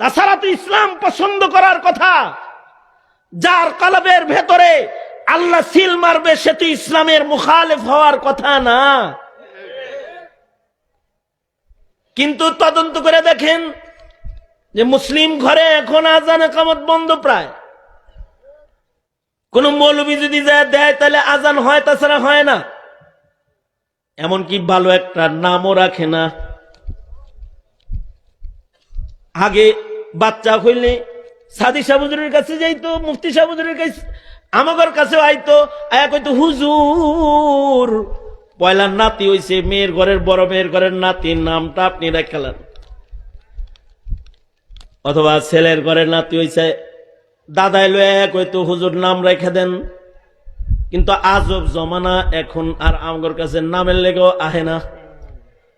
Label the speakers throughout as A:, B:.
A: তাছাড়া তো ইসলাম পছন্দ করার কথা। যার কলবের ভেতরে আল্লাহ সিল মারবে, সে তো ইসলামের মুখালেফ হওয়ার কথা না। কিন্তু তদন্ত করে দেখেন যে মুসলিম ঘরে এখন আজান কামত বন্ধ প্রায়। কোন মৌলবী যদি দেয়, তাহলে আজান হয়, তাছাড়া হয় না। এমনকি ভালো একটা নামও রাখে না। আগে বাচ্চা হইলে সাদি সাবুজুরের কাছে যাইতো, মুফতি সাবুজুরের কাছে আমাদের কাছে আইতো, আয়া কইতো, হুজুর পয়লার নাতি হইছে, মেয়ের ঘরের বড় মেয়ের ঘরের নাতির নামটা আপনি রাখালেন অথবা ছেলের ঘরের নাতি হইছে, দাদাই লয়ে কইতো, হুজুর, নাম রেখে দেন। কিন্তু আজব জমানা, এখন আর আমার কাছে নামের লেগেও আহে না।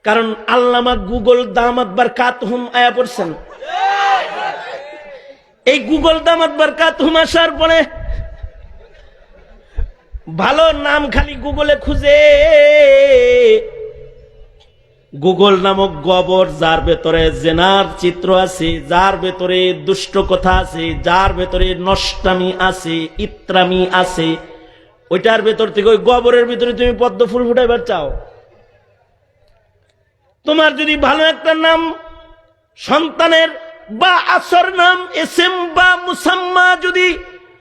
A: কারণ আল্লামা গুগল দামাত বার কাত হুম আয়া পড়ছেন। এই গুগল দামাত বার কাত হুম আসার পরে ভালো নাম খালি গুগলে খুঁজে। গুগল নামক গবর যার ভেতরে জেনার চিত্র আছে, যার ভেতরে দুষ্ট কথা আছে, যার ভেতরে নষ্টামি আছে, ইত্রামি আছে, ওইটার ভেতর থেকে ওই গবরের ভিতরে তুমি পদ্ম ফুল ফুটাইবার চাও। তোমার যদি ভালো একটা নাম সন্তানের বা আসর নাম এসএম বা মুসাম্মা যদি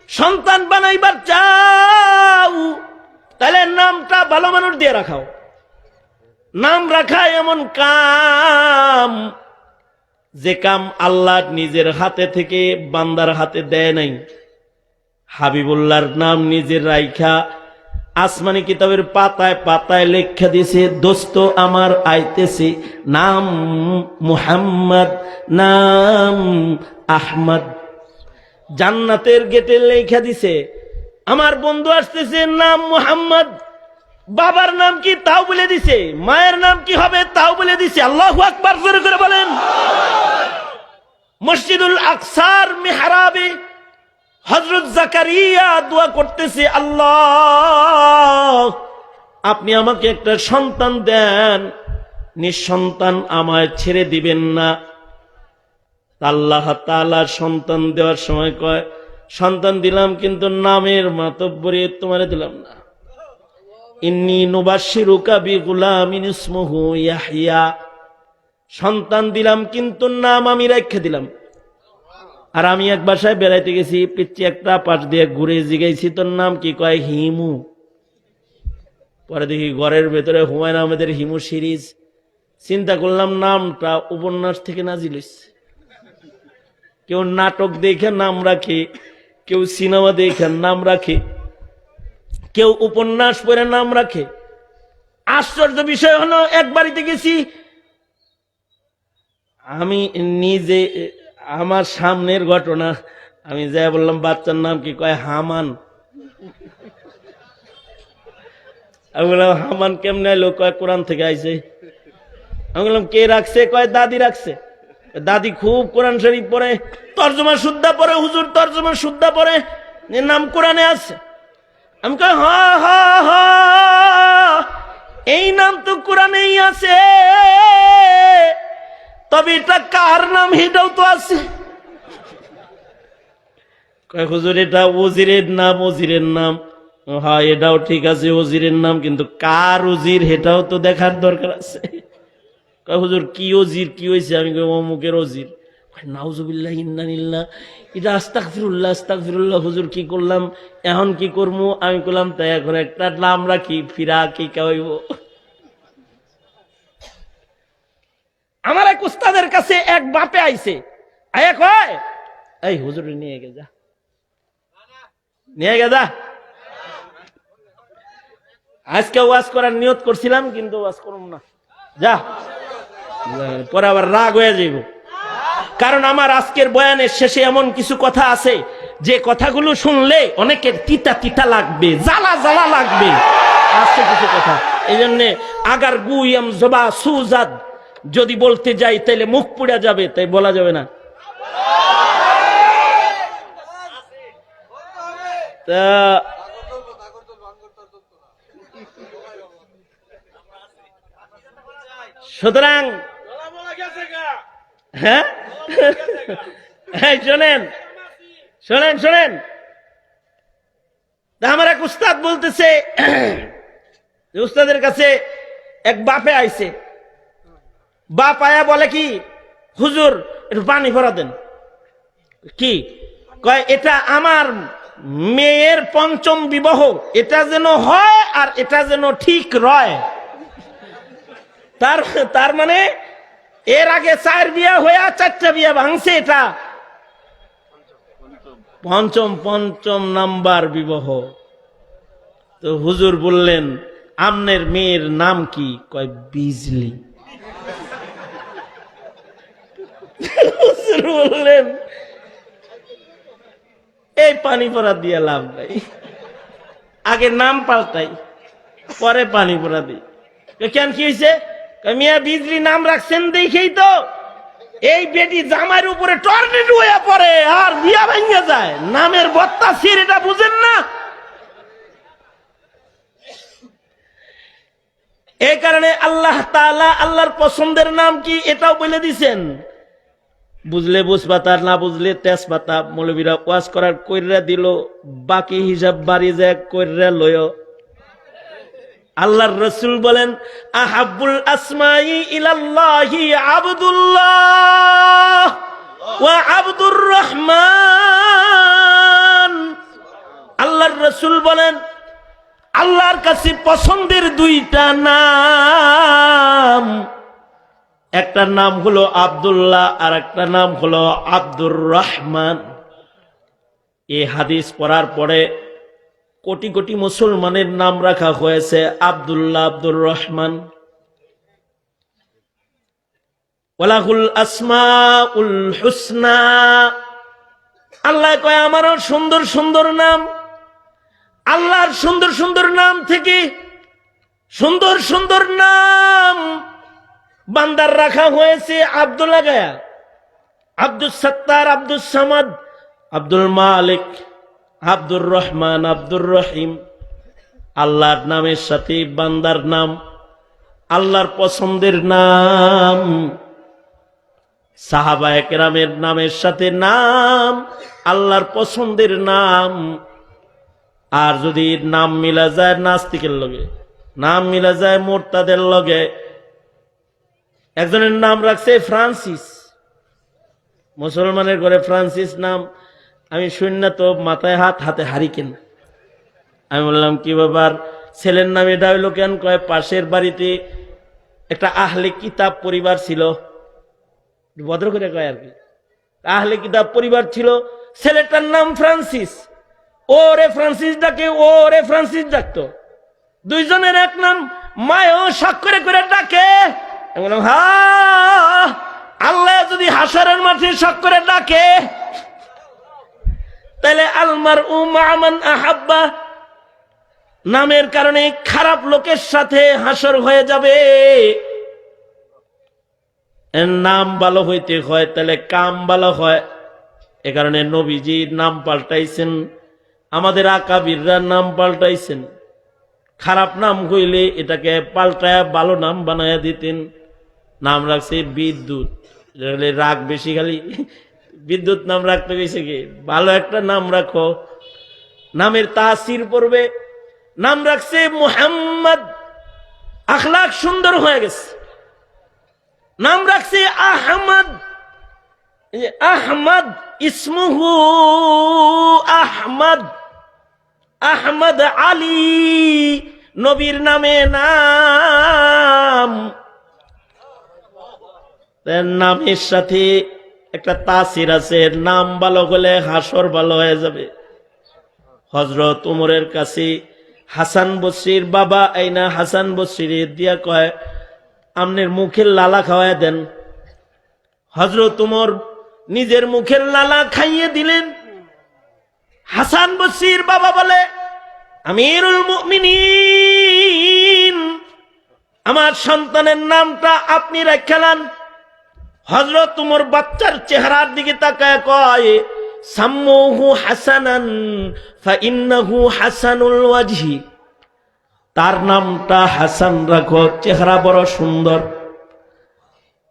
A: সন্তান বানাইবার চাও, তাহলে নামটা ভালো মানুষ দিয়ে রাখাও। নাম রাখা এমন কাম যে কাম আল্লাহ নিজের হাতে থেকে বান্দার হাতে দেয় নাই। হাবিবুল্লাহর নাম নিজের রাইখা আসমানি কিতাবের পাতায় পাতায় লেখা দিছে দোস্ত, আমার আইতেছে নাম মুহাম্মদ, নাম আহমদ। জান্নাতের গেটে লেখা দিছে, আমার বন্ধু আসতেছে নাম মুহাম্মদ। বাবার নাম কি তাও বলে দিছে, মায়ের নাম কি হবে তাও বলে দিছে। আল্লাহ আকবার করে বলেন। মসজিদুল আকসার মেহরাবে হজরত জাকারিয়া দোয়া করতেছে, আল্লাহ, আপনি আমাকে একটা সন্তান দেন। নিঃসন্তান আমায় ছেড়ে দিবেন না। আল্লাহ তালা সন্তান দেওয়ার সময় কয়, সন্তান দিলাম, কিন্তু নামের মাতব্বরে তোমারে দিলাম না। ইন্নি নুবাশিরুকা বিগুলামিন ইসমুহু ইয়াহইয়া। সন্তান দিলাম, কিন্তু নাম আমি রেখে দিলাম। আর আমি এক বাসায় বেড়াইতে গেছি পিচ্ছি একটা পাশ দিয়ে ঘুরে জিগাইছি, তোর নাম কি? কয়, হিমু। পরে দেখি ঘরের ভেতরে হুমায়ুন আহমেদের হিমু সিরিজ। চিন্তা করলাম নামটা উপন্যাস থেকে নাজিল হইছে। কেউ নাটক দেখে নাম রাখে, কেউ সিনেমা দেখে নাম রাখে, কেউ উপন্যাস পড়ে নাম রাখে। আশ্চর্য বিষয় হলো, এক বাড়িতে গেছি। আমি নিজে আমার সামনের ঘটনা, আমি যাই বললাম, বাচ্চার নাম কি? কয়, হামান। আমি বললাম, হামান কেমনে এলো কয়, কোরআন থেকে আইছে। আমি বললাম, কে রাখছে? কয়, দাদি রাখছে। দাদি খুব কোরআন শরীফ পড়ে, তর্জমা শুদ্ধা পড়ে, হুজুর তর্জমা শুদ্ধা পড়ে এর নাম কোরআনে আছে। আমি হ হ হ, এই নাম তো কোরআনেই আছে। তবে এটা কার নাম এটাও তো আছে। কয়, হুজুর, এটা ওজিরের নাম ওজিরের নাম। হ্যাঁ এটাও ঠিক আছে ওজিরের নাম, কিন্তু কার ওজির এটাও তো দেখার দরকার আছে। কয়, হুজুর, কি ওজির কি হয়েছে আমি অমুকের ওজির নাউজুবিল্লাহ, ইন্নানিল্লাহ। এটা আস্তাক ফিরুল্লাহ আস্তাক কি করলাম? এখন কি করব আমি করলাম তাই এখন একটা নাম রাখি, ফিরা, কি কাইব আমার এক উস্তাদের কাছে এক বাপে আইছে। আয়া কয়, এই হুজুর নিয়ে গে যা। নিয়ে গে যা। আজকে ওয়াজ করার নিয়ত করছিলাম, কিন্তু ওয়াজ করুম না। যা। পরে আবার রাগ হয়ে যাইব। কারণ আমার আজকের বয়ানের শেষে এমন কিছু কথা আছে, যে কথাগুলো শুনলে অনেকের তিতা তিতা লাগবে, জ্বালা জ্বালা লাগবে। আছে কিছু কথা। এই জন্যে, আগার গুইয়াম জবা সুজাদ যদি বলতে যাই তাহলে মুখ পুড়ে যাবে, তাই বলা যাবে না। তা সুতরাং হ্যাঁ? শোনেন শোনেন শোনেন। আমার এক উস্তাদ বলতেছে উস্তাদের কাছে এক বাপে আইছে। বাপ আয়া বলে কি, হুজুর, একটু পানি ভরা দেন। কি? কয়, এটা আমার মেয়ের পঞ্চম বিবাহ, এটা যেন হয় আর এটা যেন ঠিক রয়। তার তার মানে এর আগে চার বিয়া হয়ে চারটা বিয়া ভাঙছে এটা। পঞ্চম পঞ্চম নাম্বার বিবাহ। তো হুজুর বললেন, আমনের মেয়ের নাম কি? কয়, বিজলি। বললেন, এই পানি পড়া দিয়ে লাভ নাই। আগে নাম পাল্টাই, পরে পানি পড়া দিই। কেন কি হয়েছে মিয়া বিজলি নাম রাখছেন দেখেই তো, এই বেটি জামার উপরে টর্নেডো হয়ে পড়ে, আর বিয়া ভেঙে যায়। নামের বত্তা সির এটা বুঝেন না? এই কারণে আল্লাহ আল্লাহর পছন্দের নাম কি এটাও বলে দিছেন? বুঝলে বুঝপাতা না বুঝলে তেজপাতা মৌলবীরা ওয়াজ করার কইরা দিল, বাকি হিসাব বাড়ি যায় কইরা লয় আল্লাহর রসুল বলেন আহাবুল আসমাই ইলাল্লাহি আবদুল্লাহ ওয়া আব্দুর রহমান। আল্লাহর রসুল বলেন, আল্লাহর কাছে পছন্দের দুইটা নাম। একটা নাম হলো আব্দুল্লাহ আর একটা নাম হলো আব্দুর রহমান। এই হাদিস পড়ার পরে কোটি কোটি মুসলমানের নাম রাখা হয়েছে আব্দুল্লাহ আব্দুর রহমান। ওলাহুল আসমা উল হুসনা। আল্লাহ কয়, আমারও সুন্দর সুন্দর নাম। আল্লাহর সুন্দর সুন্দর নাম থেকে সুন্দর সুন্দর নাম বান্দার রাখা হয়েছে আব্দুল্লাহ গায়া। আব্দুল সত্তার আব্দুল সামাদ, আব্দুল মালিক, আব্দুর রহমান, আব্দুর রহিম। আল্লাহর নামের সাথে বান্দার নাম, আল্লাহর পছন্দের নাম। সাহাবা একরামের নামের সাথে নাম, আল্লাহর পছন্দের নাম। আর যদি নাম মিলা যায় নাস্তিকের লগে, নাম মিলা যায় মোরতাদের লগে একজনের নাম রাখছে ফ্রান্সিস। মুসলমানের ঘরে ফ্রান্সিস নাম, আমি শূন্য তো, মাথায় হাত, হাতে হারি হারিকেন আমি বললাম, কি বাবার ছেলের নাম এটা হইল কেন কয়, পাশের বাড়িতে একটা আহলে কিতাব পরিবার ছিল। ভদ্র করে কয় আর কি। আহলে কিতাব পরিবার ছিল, ছেলেটার নাম ফ্রান্সিস। ও রে ফ্রান্সিস ডাকে, ও রে ফ্রান্সিস ডাকতো। দুইজনের এক নাম মায়ও সাক্ষরে করে ডাকে আমি বললাম হা আল্লাহ যদি হাসারের মাঠে স্বাক্ষরে ডাকে, তাহলে আলমার উমান আহাব্বা, নামের কারণে খারাপ লোকের সাথে হাসর হয়ে যাবে। এর নাম ভালো হইতে হয়, তাহলে কাম ভালো হয়। এ কারণে নবীজির নাম পাল্টাইছেন, আমাদের আকাবিররা নাম পাল্টাইছেন। খারাপ নাম হইলে এটাকে পাল্টায় ভালো নাম বানায় দিতেন। নাম রাখছে বিদ্যুৎ। রাগ বেশি খালি, বিদ্যুৎ নাম রাখতে গেছে কি? ভালো একটা নাম রাখো। নামের তাসির পড়বে, নাম রাখছে মুহাম্মদ। আখলাক সুন্দর হয়ে গেছে। নাম রাখছে আহমদ। আহমদ, ইসমুহু আহমদ। আহমদ আলী, নবীর নামে নাম। নামের সাথে, একটা তাসির আছে নাম ভালো হলে হাসর ভালো হয়ে যাবে। হজরত উমরের কাছে হাসান বসির বাবা আইনা হাসান বসির দিয়া কয়, আমনের মুখের লালা খাওয়ায় দেন। হজরত উমর নিজের মুখের লালা খাইয়ে দিলেন। হাসান বসির বাবা বলে, আমিরুল আমার সন্তানের নামটা আপনি রেখালান হজরত তোমার বাচ্চার চেহারার দিকে তাকায় কয়, সাম্মুহু হাসানান ফাইন্নাহু হাসানুল ওয়াজহি। তার নামটা হাসান রাখো, চেহারা বড় সুন্দর।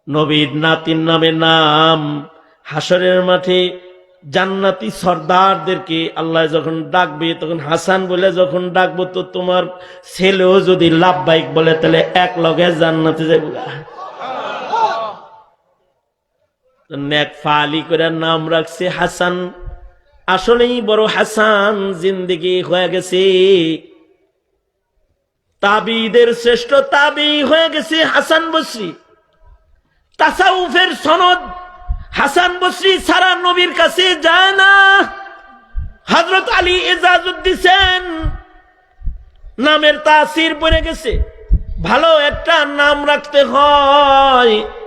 A: নবীর নাতির নামে নাম, হাসরের মাঠে জান্নাতি সর্দারদেরকে আল্লাহ যখন ডাকবে, তখন হাসান বলে যখন ডাকবো, তো তোমার ছেলেও যদি লাভ বাইক বলে, তাহলে এক লগে জান্নাতে যাইব নেক ফালি করে নাম রাখছে হাসান। আসলেই বড় হাসান জিন্দিগি হয়ে গেছে। তাবিদের শ্রেষ্ঠ তাবি হয়ে গেছে হাসান বসরি। তাসাউফের সনদ হাসান বসরি সারা নবীর কাছে যায় না। হজরত আলী এজাজুদ্দিসেন নামের তাসির পড়ে গেছে। ভালো একটা নাম রাখতে হয়।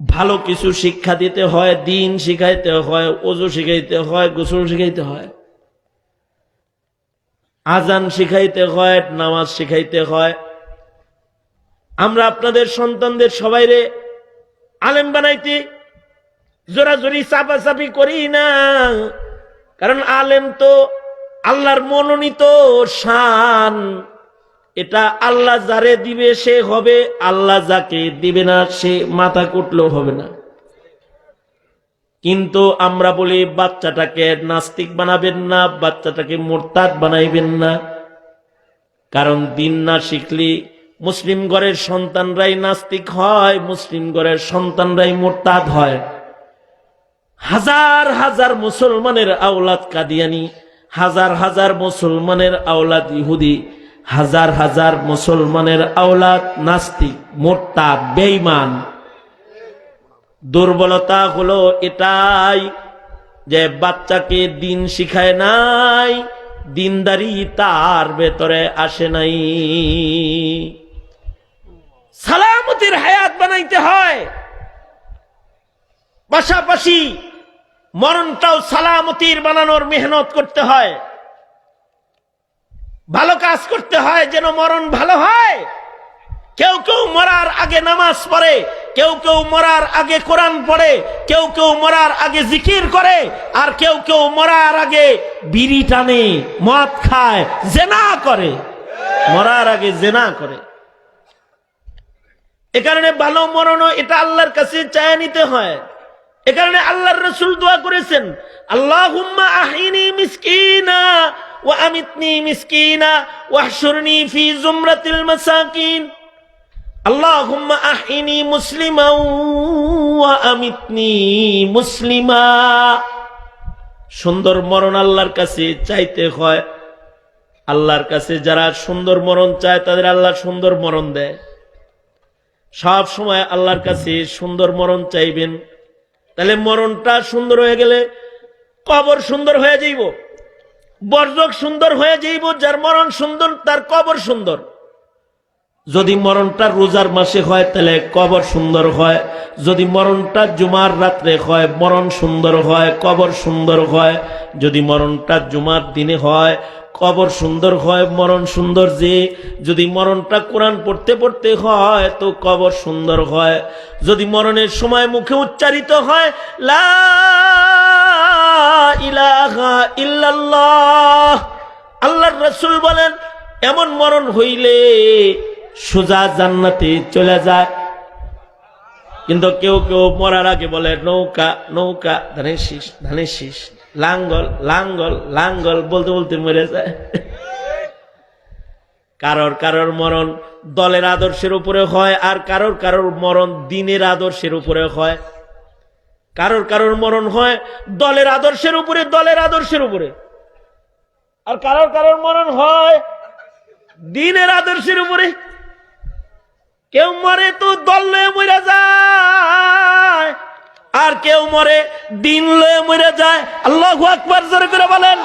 A: ভালো কিছু শিক্ষা দিতে হয়, দিন শিখাইতে হয় ওজু শিখাইতে হয়, গোসল শিখাইতে হয়। আজান শিখাইতে হয়, নামাজ শিখাইতে হয়। আমরা আপনাদের সন্তানদের সবাইরে আলেম বানাইতে জোরাজোরি, চাপাচাপি করি না। কারণ আলেম তো আল্লাহর মনোনীত শান। এটা আল্লাহ যারে দিবে সে হবে, আল্লাহ যাকে দিবে না সে মাথা কুটলেও হবে না। কিন্তু আমরা বলি, বাচ্চাটাকে নাস্তিক বানাবেন না, বাচ্চাটাকে মোরতাদ বানাইবেন না। কারণ দিন না শিখলি মুসলিম ঘরের সন্তানরাই নাস্তিক হয়, মুসলিম ঘরের সন্তানরাই মোরতাদ হয়। হাজার হাজার মুসলমানের আওলাদ কাদিয়ানি, হাজার হাজার মুসলমানের আওলাদ ইহুদি হাজার হাজার মুসলমানের আওলাদ, নাস্তিক মোরতাদ বেঈমান। দুর্বলতা হলো এটাই যে বাচ্চাকে দিন শিখায় নাই, দিনদারি তার ভেতরে আসে নাই। সালামতির হায়াত বানাইতে হয়। পাশাপাশি মরণটাও সালামতির বানানোর মেহনত করতে হয়। ভালো কাজ করতে হয় যেন মরণ ভালো হয়। কেউ কেউ মরার আগে নামাজ পড়ে, কেউ কেউ মরার আগে কোরআন পড়ে, কেউ কেউ মরার আগে জিকির করে, আর কেউ কেউ মরার আগে বিড়ি টানে, মদ খায়, জেনা করে। মরার আগে জেনা করে। এ কারণে ভালো মরণও এটা আল্লাহর কাছে চায় নিতে হয়। এ কারণে আল্লাহর রসুল দোয়া করেছেন আল্লাহ আহিনী মিসকিনা মিসকিনা ওয়াহশুরনি ফি জুমরাতিল মাসাকিন আল্লাহুম্মা আহিনি মুসলিমা ওয়া আমিতনি মুসলিমা সুন্দর মরণ আল্লাহর কাছে চাইতে হয়। আল্লাহর কাছে যারা সুন্দর মরণ চায়, তাদের আল্লাহ সুন্দর মরণ দেয়। সব সময় আল্লাহর কাছে সুন্দর মরণ চাইবেন। তাহলে মরণটা সুন্দর হয়ে গেলে কবর সুন্দর হয়ে যাইব। বর্জক সুন্দর হয়ে যাইব, যার মরণ সুন্দর, তার কবর সুন্দর। যদি মরণটা রোজার মাসে হয়, তাহলে কবর সুন্দর হয়। যদি মরণটা জুমার রাত্রে হয়, মরণ সুন্দর হয়, কবর সুন্দর হয়। যদি মরণটা জুমার দিনে হয়, কবর সুন্দর হয়, মরণ সুন্দর যে। যদি মরণটা কোরআন পড়তে পড়তে হয়, তো কবর সুন্দর হয়। যদি মরণের সময় মুখে উচ্চারিত হয়, লা আল্লাহর রসুল বলেন, এমন মরণ হইলে সোজা জান্নাতে চলে যায়। কিন্তু কেউ কেউ মরার আগে বলে, নৌকা নৌকা, ধানের শীষ ধানের শীষ, লাঙ্গল লাঙ্গল লাঙ্গল বলতে বলতে মরে যায়। কারোর কারোর মরণ দলের আদর্শের উপরে হয়, আর কারোর কারোর মরণ দিনের আদর্শের উপরে হয়। কারোর কারোর মরণ হয় দলের আদর্শের উপরে, দলের আদর্শের উপরে। আর কারোর কারোর মরণ হয় দিনের আদর্শের উপরে। কেউ মরে তো দল লয়ে মরে যায়, আর কেউ মরে দিন লয়ে মরে যায়। আল্লাহ আকবর জোরে করে বলেন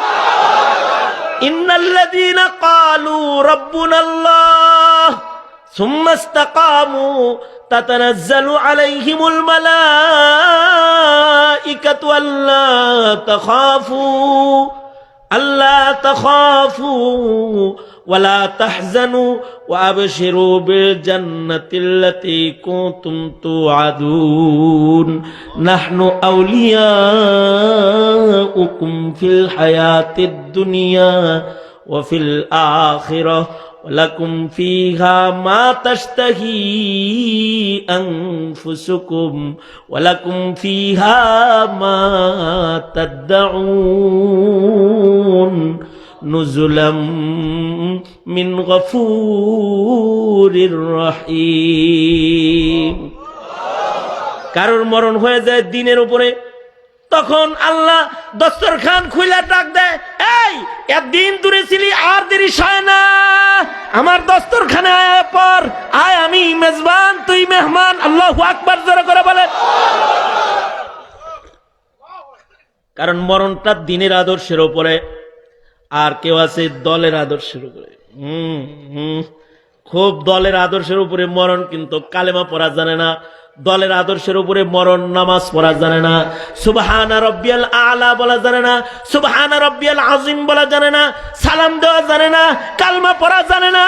A: কালু রব্বুন আল্লাহ تتنزل عليهم الملائكة ألا تخافوا ألا تخافوا ولا تحزنوا وأبشروا بالجنة التي كنتم توعدون. نحن أولياؤكم في الحياة الدنيا وفي الآخرة. ولكم فيها ما تشتهي أنفسكم ولكم فيها ما تدعون نزلا من غفور رحيم কারোর মরণ হয়ে যায় দিনের উপরে তখন আল্লাহ দস্তরখান খুইলা ডাক দেয় এই একদিন দূরে ছিলি, আর দেরি সয় না। আমার দস্তরখানে আয় পর, আয় আমি মেজবান, তুই মেহমান, আল্লাহ আকবার জোরে করে বলেন কারণ মরণটা দিনের আদর্শের উপরে আর কেউ আছে দলের আদর্শের উপরে। হম, হুম। খুব দলের আদর্শের উপরে মরণ কিন্তু কালেমা পড়া জানে না। দলের আদর্শের উপরে মরণ নামাজ পড়া জানে না। সুবহানা রব্বিয়াল আলা বলা জানে না। সুবহানা রব্বিয়াল আজিম বলা জানে না। সালাম দেওয়া জানে না। কালমা পড়া জানে না।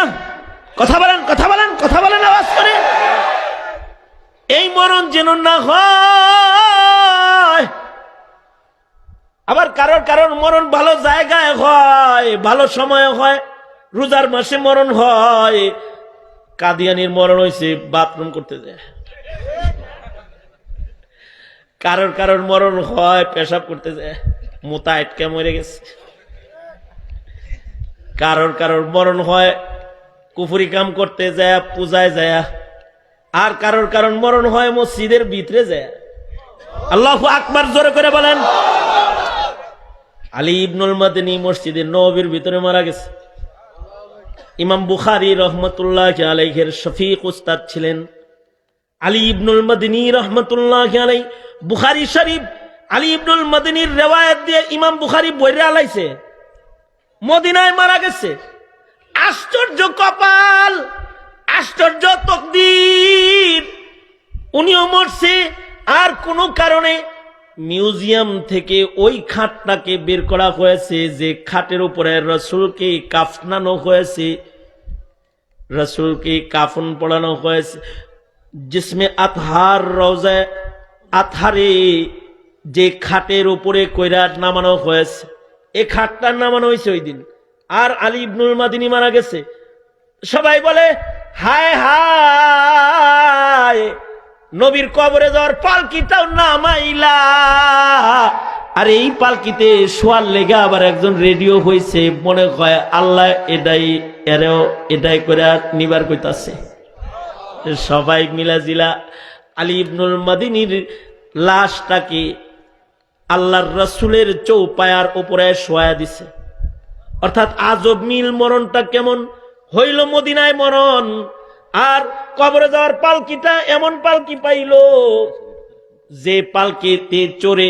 A: কথা বলেন কথা বলেন কথা বলেন আওয়াজ করে। এই মরণ যেন না হয়। আবার কারোর কারোর মরণ ভালো জায়গায় হয়, ভালো সময় হয়। রোজার মাসে মরণ হয়। কাদিয়ানির মরণ হয়েছে বাথরুম করতে যায়। কারোর কারোর মরণ হয়, পেশাব করতে যায়। মোতা আটকে মরে গেছে। কারোর কারোর মরণ হয়, কুফুরি কাম করতে যায়, পূজায় যায়। আর কারোর কারণ মরণ হয়, মসজিদের ভিতরে যায়। আল্লাহ আকবার, জোরে করে বলেন। আলী ইবনুল মাদিনী মসজিদের নবীর ভিতরে মারা গেছে। ইমাম বুখারি রহমতুল্লাহ আলাইহের শফিক উস্তাদ ছিলেন। আলী ইবনুল মাদিনী রহমতুল্লাহ আলাই বুখারি শরীফ, আলী ইবনুল মাদিনীর রেওয়ায়ত দিয়ে ইমাম বুখারি বইরে আলাইছে। মদিনায় মারা গেছে। আশ্চর্য কপাল, আশ্চর্য তকদির। উনিও মরছে, আর কোনো কারণে মিউজিয়াম থেকে ওই খাটটাকে বের করা হয়েছে যে খাটের উপরে রসুলকে কাফনানো হয়েছে, রসুলকে কাফন পড়ানো হয়েছে। জিসমে আতহার রোজা আতহারে যে খাটের উপরে কইরা নামানো হয়েছে, এ খাটটার নামানো হয়েছে ওই দিন। আর আলী ইবনুল মাদিনী মারা গেছে। সবাই বলে, হায় হায় নবীর কবরে যাওয়ার পালকিটাও নামাইলা। আর এই পালকিতে শোয়ার লেগে আবার একজন রেডিও হয়েছে মনে হয় আল্লাহ এটাই এরেও এটাই করে নিবার কইতাছে। সবাই মিলা জিলা আলী ইবনুল মাদিনীর লাশটাকে আল্লাহর রসুলের চৌপায়ার উপরে শোয়া দিছে। অর্থাৎ আজব মিল মরণটা কেমন? হইল মদিনায় মরণ। আর কবরে যাওয়ার পালকিটা এমন পালকি পাইল যে পালকিতে চড়ে